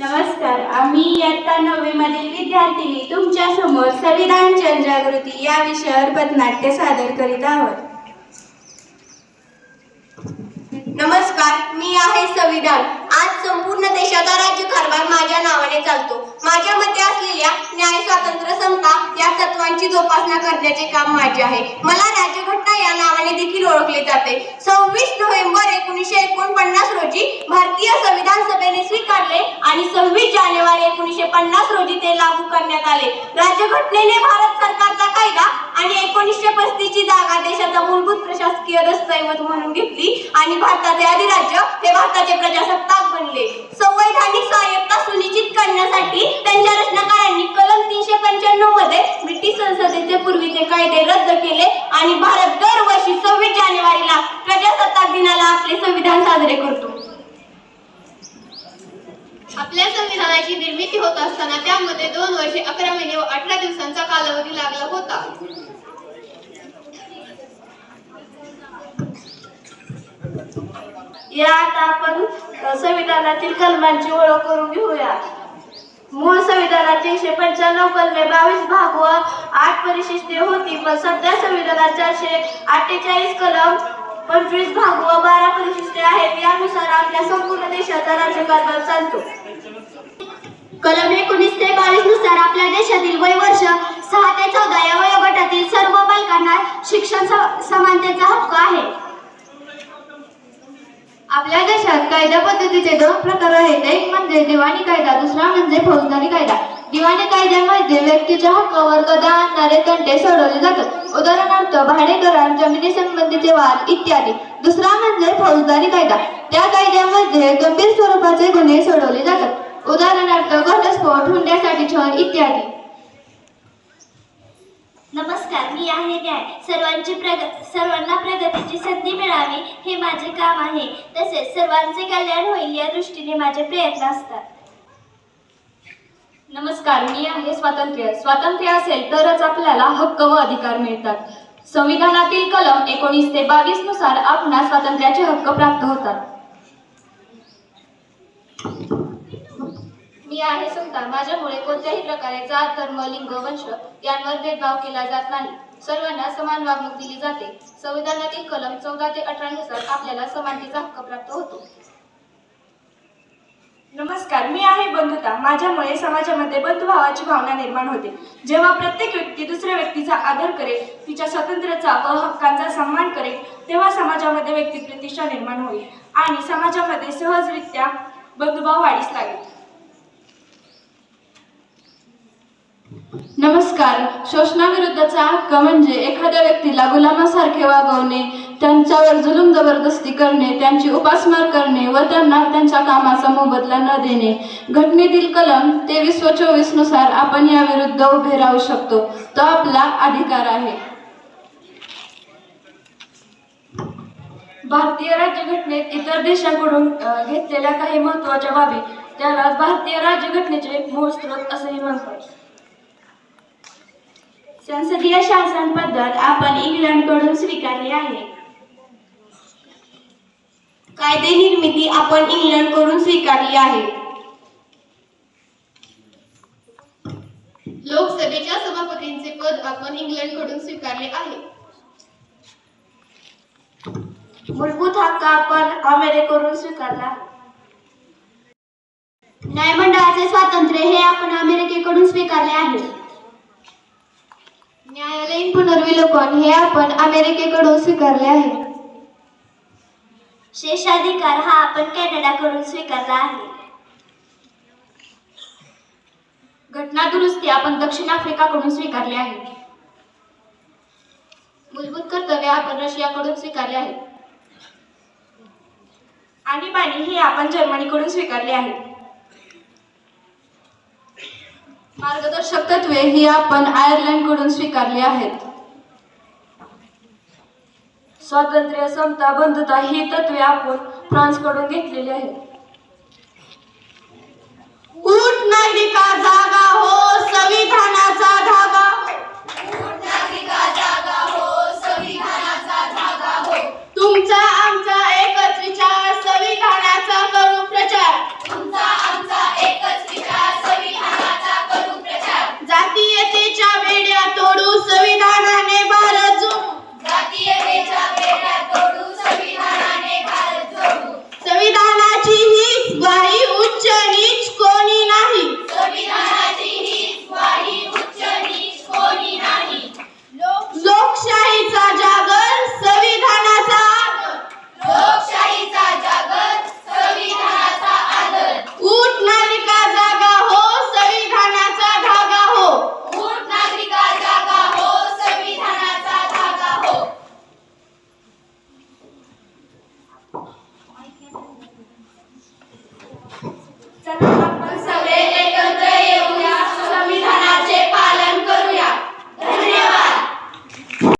नमस्कार आम्ही इयत्ता नववीमधील विद्यार्थिनी तुमच्यासमोर संविधान जनजागृती या विषयावर पथनाट्य सादर करीत आहोत. नमस्कार मी आहे संविधान. आज संपूर्ण संपूर्ण देशाचा राज्यकारभार माझ्या नावाने चालतो. माझ्या मते असलेल्या न्याय स्वातंत्र्य समता या तत्वांची जोपासना करण्याचे काम माझे आहे. मला राज्यघटना या नावाने देखील ओळखले जाते. सव्वीस नोव्हेंबर एकोणीसशे एकोणपन्नास रोजी भारतीय संविधान सभेने स्वीकारले आणि सव्वीस जानेवारी एकोणीसशे पन्नास रोजी ते लागू करण्यात आले. राज्यघटनेने भारत सरकारचा कायदा आणि एकोणीसशे पस्तीस ची जागा देशाचा मूलभूत प्रशासकीय दस्तऐवज म्हणून घेतली आणि भारताचे अधिराज्य हे भारताचे प्रजासत्ताक बनले. संवैधानिक स्वायत्ता सुनिश्चित करण्यासाठी त्यांच्या रचनाकारांनी कलम तीनशे पंच्याण्णवमध्ये ब्रिटिश संसदेचे पूर्वीचे कायदे रद्द केले आणि भारत दरवर्षी सव्वीस जानेवारीला प्रजासत्ताक दिनाला आपले संविधान साजरे करतो. आपल्या संविधानाची निर्मिती होत असताना त्यामध्ये दोन वर्षे अकरा महिने व अठरा दिवसांचा कालावधी लागला होता. यात आपण अ, संविधानातील कलमांची ओळख करून घेऊया. मूळ संविधानात तीनशे पंच्याण्णव कलमे बावीस भाग व आठ परिशिष्टे होती पण सध्या संविधानात चारशे अठ्ठेचाळीस कलम पंचवीस भाग व बारा परिशिष्टे आहेत. यानुसार आपल्या संपूर्ण देशाचा राज्यकारभार चालतो. कलम एकोणीस ते बावीसनुसार आपल्या देशातील वय वर्ष सहा ते चौदा या वयोगटातील सर्व बालकांना शिक्षण समानतेचा हक्क आहे. आपल्या देशात कायदा पद्धतीचे दोन प्रकार आहेत. एक म्हणजे दिवाणी कायदा दुसरा म्हणजे फौजदारी कायदा. दिवाणी कायद्यामध्ये व्यक्तीच्या हक्कावर गदा आणणारे तंटे सोडवले जातात. उदाहरणार्थ भाडे करार जमिनी संबंधीचे वाद इत्यादी. दुसरा म्हणजे फौजदारी कायदा. त्या कायद्यामध्ये गंभीर स्वरूपाचे गुन्हे सोडवले जातात. उदाहरणार्थ घटस्फोट हुंड्यासाठी छळ इत्यादी. नमस्कार मी आहे न्याय सर्वांची प्रग सर्वांना प्रगतीची संधी मिळावी हे माझे काम आहे. तसेच सर्वांचे कल्याण होईल या दृष्टीने माझे प्रयत्न असतात. नमस्कार मी आहे स्वातंत्र्य. स्वातंत्र्य असेल तरच आपल्याला हक्क व अधिकार मिळतात. संविधानातील कलम एकोणीस ते बावीसनुसार आपणास स्वातंत्र्याचे हक्क प्राप्त होतात. मी आहे समता माझ्यामुळे कोणत्याही प्रकारे जात धर्म लिंग वंश यांवर भेदभाव केला जात नाही. सर्वांना समान वागणूक दिली जाते. संविधानातील कलम चौदा ते अठरा नुसार आपल्याला समानतेचा हक्क प्राप्त होतो. नमस्कार मी आहे बंधुता. माझ्यामुळे समाजामध्ये बंधुभावाची भावना निर्माण होते. जेव्हा प्रत्येक व्यक्ती दुसऱ्या व्यक्तीचा आदर करेल तिच्या स्वातंत्र्याचा व हक्कांचा सन्मान करेल तेव्हा समाजामध्ये व्यक्ती प्रतिष्ठा निर्माण होईल आणि समाजामध्ये सहजरित्या बंधुभाव वाढीस लागेल. नमस्कार. शोषणाविरुद्धचा हक्क म्हणजे एखाद्या व्यक्तीला गुलामासारखे वागवणे त्यांच्यावर जुलूम जबरदस्ती करणे त्यांची उपासमार करणे व त्यांना त्यांच्या कामाचा मोबदला न देणे. घटनेतील कलम तेवीस व चोवीसनुसार आपण या विरुद्ध उभे राहू शकतो. तो आपला अधिकार आहे. भारतीय राज्यघटनेत इतर देशांकडून घेतलेल्या काही महत्त्वाच्या बाबी त्याला भारतीय राज्यघटनेचे मूळ स्रोत असेही म्हणतात. संसदीय शासन पद्धत आपण इंग्लंडकडून स्वीकारली आहे. कायदे निर्मिती आपण इंग्लंडकडून स्वीकारली आहे. लोकसभेच्या सभापतींचे पद आपण इंग्लंडकडून स्वीकारले आहे. मूलभूत हक्क आपण अमेरिकेकडून स्वीकारला. न्यायमंडळाचे स्वातंत्र्य हे आपण अमेरिकेकडून स्वीकारले आहे. न्यायालयीन पुनर्विलोकन हे आपण अमेरिकेकडून स्वीकारले आहे. शेषाधिकार हा आपण कॅनडाकडून स्वीकारला आहे. घटना दुरुस्ती आपण दक्षिण आफ्रिकाकडून स्वीकारले आहे. मूलभूत कर्तव्य आपण रशियाकडून स्वीकारले आहे. आणीबाणी हे आपण जर्मनीकडून स्वीकारले आहे. मार्गदर्शक तत्वे ही आपण आयर्लंडकडून स्वीकारली आहेत. स्वातंत्र्य समता बंधुता ही तत्वे आपण फ्रान्सकडून घेतलेली आहेत. उठ नागरिका जागा